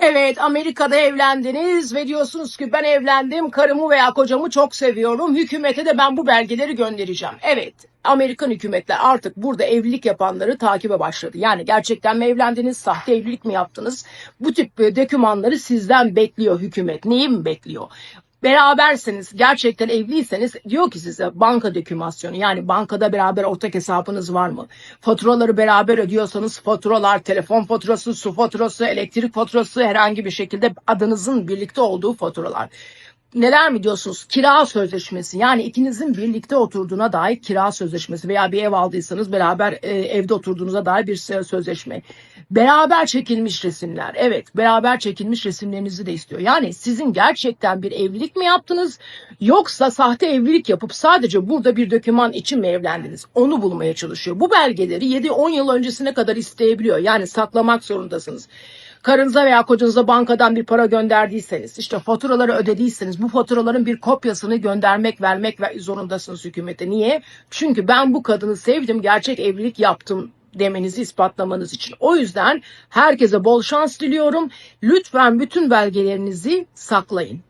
Evet, Amerika'da evlendiniz ve diyorsunuz ki ben evlendim, karımı veya kocamı çok seviyorum. Hükümete de ben bu belgeleri göndereceğim. Evet, Amerikan hükümetler artık burada evlilik yapanları takibe başladı. Yani gerçekten mi evlendiniz, sahte evlilik mi yaptınız? Bu tip e, dokümanları sizden bekliyor hükümet. Neyi mi bekliyor? Beraberseniz, gerçekten evliyseniz diyor ki size banka dokümasyonu yani bankada beraber ortak hesabınız var mı? Faturaları beraber ödüyorsanız faturalar, telefon faturası, su faturası, elektrik faturası herhangi bir şekilde adınızın birlikte olduğu faturalar. Neler mi diyorsunuz? Kira sözleşmesi yani ikinizin birlikte oturduğuna dair kira sözleşmesi veya bir ev aldıysanız beraber e, evde oturduğunuza dair bir sö- sözleşme. Beraber çekilmiş resimler. Evet beraber çekilmiş resimlerinizi de istiyor. Yani sizin gerçekten bir evlilik mi yaptınız yoksa sahte evlilik yapıp sadece burada bir döküman için mi evlendiniz? Onu bulmaya çalışıyor. Bu belgeleri 7-10 yıl öncesine kadar isteyebiliyor. Yani saklamak zorundasınız karınıza veya kocanıza bankadan bir para gönderdiyseniz, işte faturaları ödediyseniz bu faturaların bir kopyasını göndermek, vermek ve zorundasınız hükümete. Niye? Çünkü ben bu kadını sevdim, gerçek evlilik yaptım demenizi ispatlamanız için. O yüzden herkese bol şans diliyorum. Lütfen bütün belgelerinizi saklayın.